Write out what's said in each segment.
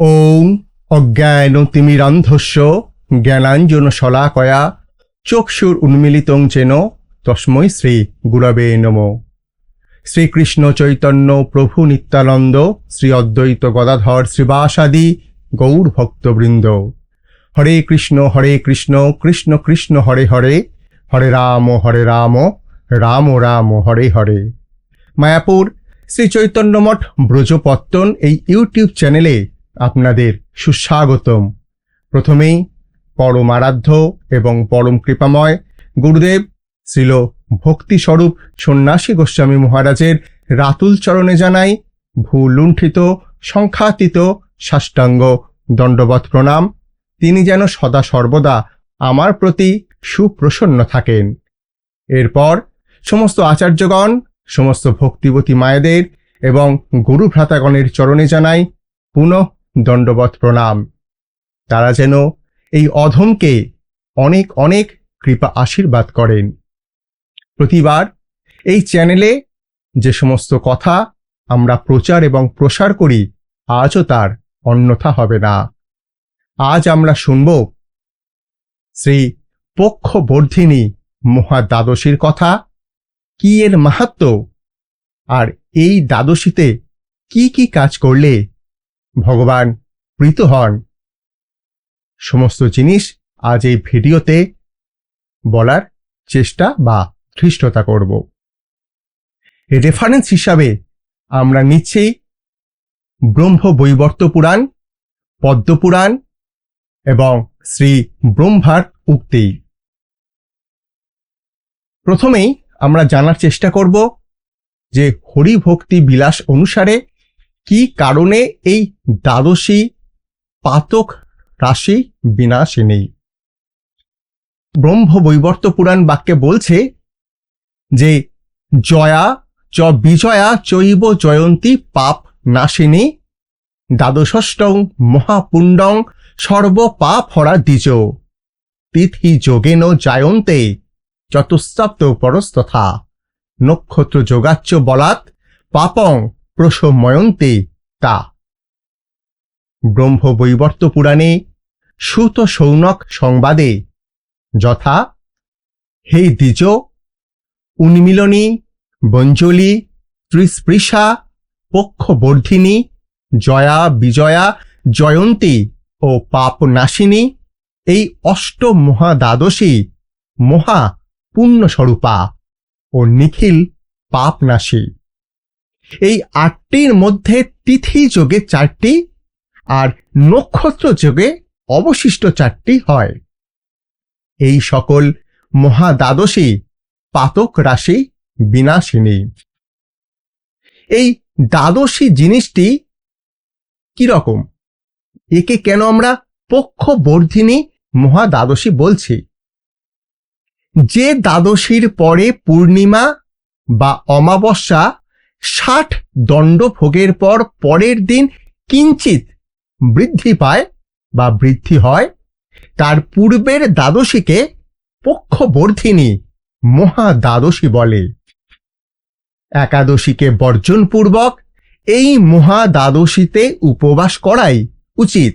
ওং অজ্ঞান তিমিরান্ধস্য জ্ঞানাঞ্জন শলাকয়া চক্ষুর উন্মিলিতং যেন তস্মৈ শ্রী গুরবে নম। শ্রীকৃষ্ণ চৈতন্য প্রভু নিত্যানন্দ শ্রী অদ্বৈত গদাধর শ্রীবাসাদি গৌর ভক্তবৃন্দ হরে কৃষ্ণ হরে কৃষ্ণ কৃষ্ণ কৃষ্ণ, হরে হরে হরে রাম হরে রাম রাম রাম, হরে হরে। মায়াপুর, শ্রী চৈতন্য মঠ ব্রজপত্তন এই ইউটিউব চ্যানেলে আপনাদের সুস্বাগতম। প্রথমেই পরম আরাধ্য এবং পরম কৃপাময় গুরুদেব শ্রীল ভক্তিস্বরূপ সন্ন্যাসী গোস্বামী মহারাজের রাতুল চরণে জানাই ভূলুণ্ঠিত, সংখ্যাতীত, সাষ্টাঙ্গ দণ্ডবত প্রণাম। তিনি যেন সদা সর্বদা আমার প্রতি সুপ্রসন্ন থাকেন। এরপর সমস্ত আচার্যগণ, সমস্ত ভক্তিবতী মায়েদের এবং গুরু ভ্রাতাগণের চরণে জানাই পুনঃ দণ্ডবত প্রণাম। তারা যেন এই অধমকে অনেক অনেক কৃপা আশীর্বাদ করেন। প্রতিবার এই চ্যানেলে যে সমস্ত কথা আমরা প্রচার এবং প্রসার করি, আজও তার অন্যথা হবে না। আজ আমরা শুনব শ্রী পক্ষবর্ধিনী মহা দ্বাদশীর কথা, কি এর মাহাত্ম আর এই দ্বাদশীতে কি কি কাজ করলে ভগবান প্রীত হন। সমস্ত জিনিস আজ এই ভিডিওতে বলার চেষ্টা বা ধৃষ্টতা করব। রেফারেন্স হিসাবে আমরা নিচ্ছি ব্রহ্ম বৈবর্ত পুরাণ পদ্মপুরাণ এবং শ্রী ব্রহ্মার উক্তি। প্রথমেই আমরা জানার চেষ্টা করব যে হরিভক্তি বিলাস অনুসারে কি কারণে এই দ্বাদশী পাতক রাশি বিনাশিনী ব্রহ্ম বৈবর্ত পুরাণ বাক্যে বলছে যে, জয়া চ বিজয়া চৈব জয়ন্তী পাপ নাশিনী, দ্বাদশষ্টং মহাপুণ্ডং সর্বপাপ হরা দ্বিজ, তিথি যোগেন জায়ন্তে চতুস্তাপ্ত পরস্তথা নক্ষত্র যোগাচ্চ বলাৎ পাপং প্রসময়ন্তে তা। ব্রহ্ম বৈবর্ত পুরাণে সুত সৌনক সংবাদে যথা, হে দ্বিজ, উন্মিলনী, বঞ্জলি, ত্রিস্পৃশা, পক্ষবর্ধিনী, জয়া বিজয়া, জয়ন্তী ও পাপনাশিনী, এই অষ্ট মহাদ্বাদশী মহা পুণ্যস্বরূপা ও নিখিল পাপনাশী। এই আটটির মধ্যে তিথি যোগে চারটি আর নক্ষত্র যোগে অবশিষ্ট চারটি হয়। এই সকল মহাদ্বাদশী পাতক রাশি বিনাশিনী। এই দ্বাদশী জিনিসটি কীরকম? একে কেন আমরা পক্ষবর্ধিনী মহাদ্বাদশী বলছি? যে দ্বাদশীর পরে পূর্ণিমা বা অমাবস্যা ষাট দণ্ড ভোগের পর পরের দিন কিঞ্চিত বৃদ্ধি পায় বা বৃদ্ধি হয়, তার পূর্বের দ্বাদশীকে পক্ষবর্ধিনী মহা দ্বাদশী বলে। একাদশীকে বর্জনপূর্বক এই মহা দ্বাদশীতে উপবাস করাই উচিত।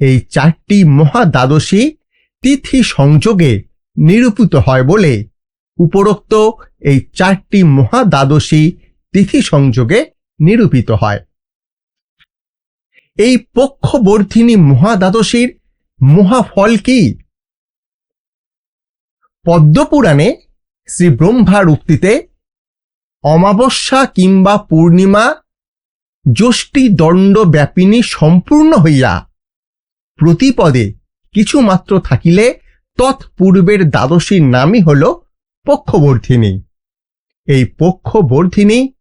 এই চারটি মহা দ্বাদশী তিথি সংযোগে নিরূপিত হয় বলে। উপরোক্ত এই চারটি মহা দ্বাদশী তিথি সংযোগে নিরূপিত হয়। এই পক্ষবর্ধিনী মহাদ্বাদশীর মহাফল কি? পদ্মপুরাণে শ্রী ব্রহ্মার উক্তিতে অমাবস্যা কিংবা পূর্ণিমা যষ্টি দণ্ড ব্যাপিনী সম্পূর্ণ হইয়া প্রতিপদে কিছুমাত্র থাকিলে তৎপূর্বের দ্বাদশীর নামই হল পক্ষবর্ধিনী। এই পক্ষবর্ধিনী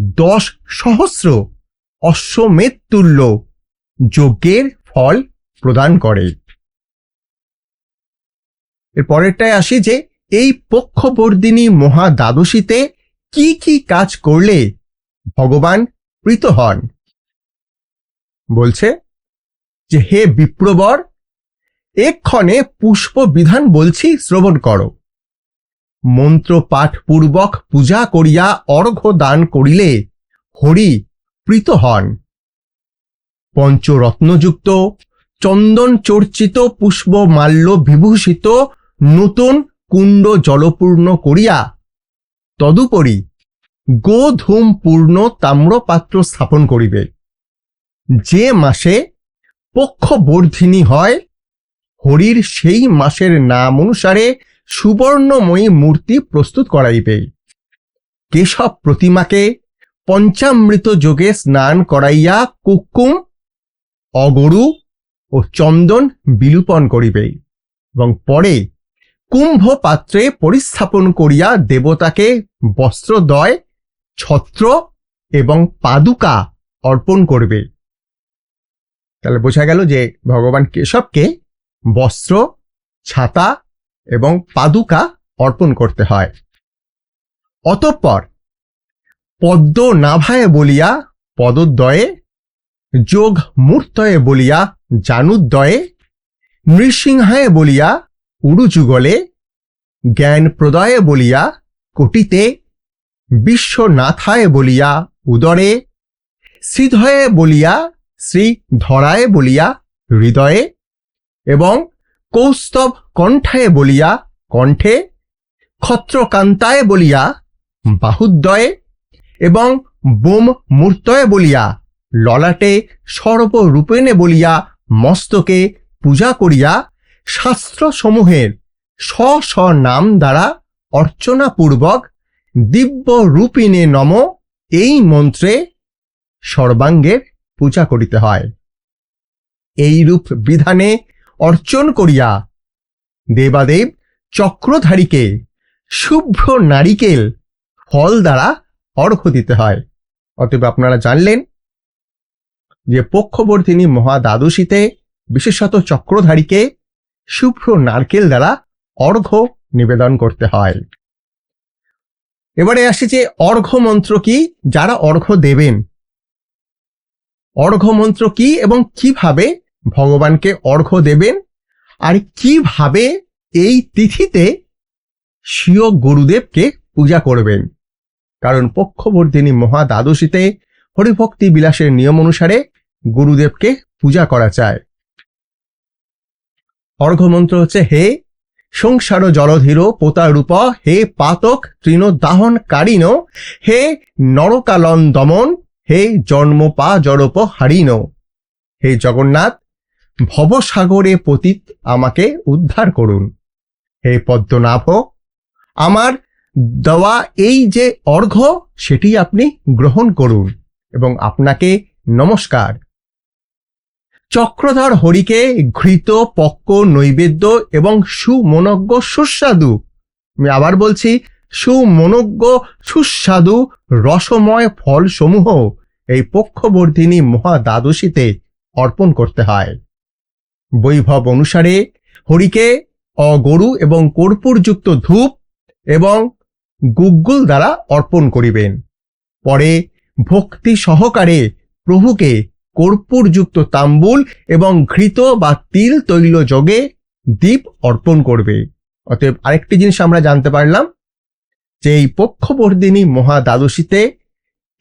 দশ সহস্র অশ্বমেধ তুল্য যজ্ঞের ফল প্রদান করে। এর পরেরটায় আসি যে, এই পক্ষবর্ধিনী মহা দ্বাদশীতে কি কি কাজ করলে ভগবান প্রীত হন? বলছে যে, হে বিপ্রবর, এক্ষণে পুষ্প বিধান বলছি শ্রবণ করো। মন্ত্র পাঠ পূর্বক পূজা করিয়া অর্ঘ্য দান করিলে হরি প্রীত হন। পঞ্চরত্নযুক্ত, চন্দন চর্চিত, পুষ্প মাল্য বিভূষিত, নূতন কুণ্ড জলপূর্ণ করিয়া তদুপরি গোধূম পূর্ণ তাম্রপাত্র স্থাপন করিবে। যে মাসে পক্ষবর্ধিনী হয়, হরির সেই মাসের নাম অনুসারে সুবর্ণময়ী মূর্তি প্রস্তুত করাইবে। কেশব প্রতিমাকে পঞ্চামৃত যোগে স্নান করাইয়া কুকুম, অগরু ও চন্দন বিলুপন করিবে এবং পরে কুম্ভ পাত্রে পরিস্থাপন করিয়া দেবতাকে বস্ত্রদয়, ছত্র এবং পাদুকা অর্পণ করবে। তাহলে বোঝা গেল যে ভগবান কেশবকে বস্ত্র, ছাতা এবং পাদুকা অর্পণ করতে হয়। অতঃপর পদ্ম নাভায় বলিয়া পদদ্বয়ে, যোগ মূর্তয়ে বলিয়া জানুদ্বয়ে, নৃসিংহায় বলিয়া উড়ুযুগলে, জ্ঞান প্রদয়ে বলিয়া কোটিতে, বিশ্বনাথায় বলিয়া উদরে শ্রীধয়ে বলিয়া শ্রী ধরায় বলিয়া হৃদয়ে এবং কৌস্তব কণ্ঠায় বলিয়া, কণ্ঠে ক্ষত্রকান্তায় বলিয়া, বাহুদ্বয়ে এবং বোম মূর্তয়ে বলিয়া, ললাটে সর্বরূপেণে বলিয়া মস্তকে পূজা করিয়া শাস্ত্রসমূহের স্ব স্ব নাম দ্বারা অর্চনাপূর্বক দিব্য রূপিণে নম এই মন্ত্রে সর্বাঙ্গের পূজা করিতে হয়। এইরূপ বিধানে অর্চন করিয়া, দেবাদেব চক্রধারীকে, শুভ্র নারিকেল ফল দ্বারা অর্ঘ্য দিতে হয়। অতএব আপনারা জানলেন যে পক্ষবর্তিনী মহাদ্বাদশীতে বিশেষত চক্রধারীকে শুভ্র নারকেল দ্বারা অর্ঘ্য নিবেদন করতে হয়। এবারে আসি যে অর্ঘ্য মন্ত্র কি, যারা অর্ঘ্য দেবেন? অর্ঘ্য মন্ত্র কি এবং কীভাবে ভগবানকে অর্ঘ্য দেবেন। আর কীভাবে এই তিথিতে স্বীয় গুরুদেবকে পূজা করবেন? কারণ পক্ষবর্ধিনী মহাদ্বাদশীতে হরিভক্তি বিলাসের নিয়ম অনুসারে গুরুদেবকে পূজা করা চায়। অর্ঘ্যমন্ত্র হচ্ছে, হে সংসার জলধীর পোতারূপ হে পাতক তৃণ দাহন কারিন হে নরকালন দমন, হে জন্মপা জড়প হারিন হে জগন্নাথ ভবসাগরে পতিত আমাকে উদ্ধার করুন। হে পদ্মনাভ, আমার দেওয়া এই যে অর্ঘ্য সেটি আপনি গ্রহণ করুন এবং আপনাকে নমস্কার। চক্রধর হরিকে ঘৃত, পক্ক, নৈবেদ্য এবং সুমনজ্ঞ সুস্বাদু। আমি আবার বলছি, সুমনজ্ঞ সুস্বাদু রসময় ফলসমূহ এই পক্ষবর্ধিনী মহাদ্বাদশীতে অর্পণ করতে হয়। বৈভব অনুসারে হরিকে অগরু এবং কর্পূরযুক্ত ধূপ এবং গুগ্গুল দ্বারা অর্পণ করিবেন। পরে ভক্তি সহকারে প্রভুকে কর্পূরযুক্ত তাম্বুল এবং ঘৃত বা তিল তৈল যোগে দ্বীপ অর্পণ করবে। অতএব আরেকটি জিনিস আমরা জানতে পারলাম, যে এই পক্ষবর্ধিনী মহাদ্বাদশীতে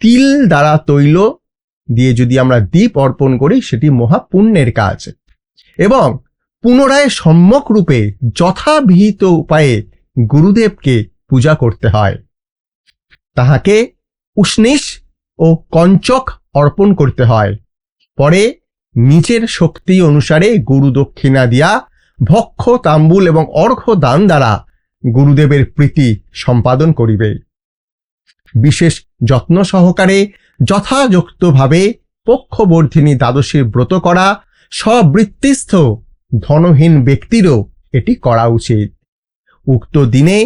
তিল দ্বারা তৈল দিয়ে যদি আমরা দ্বীপ অর্পণ করি, সেটি মহাপুণ্যের কাজ। এবং পুনরায় সম্যক রূপে যথাবিহিত উপায়ে গুরুদেবকে পূজা করতে হয়। তাহাকে উষ্ণিস ও কঞ্চক অর্পণ করতে হয়। পরে নিজের শক্তি অনুসারে গুরু দক্ষিণা দিয়া ভক্ষ, তাম্বুল এবং অর্ঘ্য দান দ্বারা গুরুদেবের প্রীতি সম্পাদন করিবে। বিশেষ যত্ন সহকারে যথাযুক্তভাবে পক্ষবর্ধিনী দ্বাদশীর ব্রত করা সবৃত্তিস্থ ধনহীন ব্যক্তিরও এটি করা উচিত। উক্ত দিনে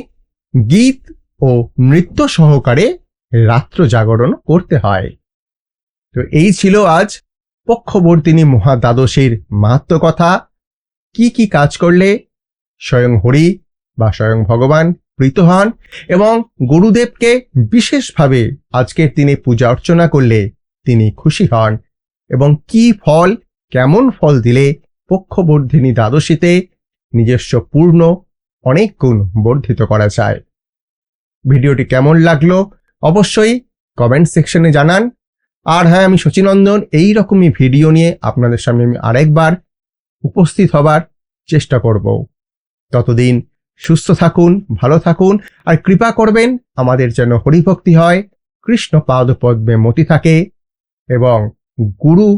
গীত ও নৃত্য সহকারে রাত্র জাগরণ করতে হয়। তো এই ছিল আজ পক্ষবর্তিনী মহাদ্বাদশীর মাহাত্ম কথা। কি কি কাজ করলে স্বয়ং হরি বা স্বয়ং ভগবান প্রীত হন এবং গুরুদেবকে বিশেষভাবে আজকের দিনে পূজা অর্চনা করলে তিনি খুশি হন এবং কি ফল কেমন ফল দিলে পক্ষবর্ধিনী দ্বাদশীতে নিজস্ব পূর্ণ অনেক গুণ বর্ধিত করা যায়? ভিডিওটি কেমন লাগল অবশ্যই কমেন্ট সেকশনে জানান। আর হ্যাঁ আমি শচীনন্দন এই রকমই ভিডিও নিয়ে আপনাদের সামনে আমি আরেকবার উপস্থিত হবার চেষ্টা করব। ততদিন সুস্থ থাকুন, ভালো থাকুন, আর কৃপা করবেন আমাদের যেন হরিভক্তি হয় কৃষ্ণ পাদপদ্মে মতি থাকে এবং গুরু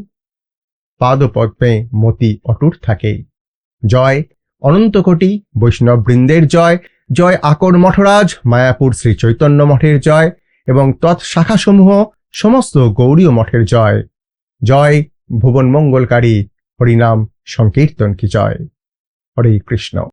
পাদপদ্মে মতি অটুট থাকে জয় অনন্তকোটি বৈষ্ণব বৃন্দের জয় জয় আকর মঠরাজ, মায়াপুর শ্রী চৈতন্য মঠের জয় এবং তৎশাখাসমূহ সমস্ত গৌরীয় মঠের জয়। জয় ভুবন মঙ্গলকারী হরিনাম সংকীর্তন কি জয়। হরে কৃষ্ণ।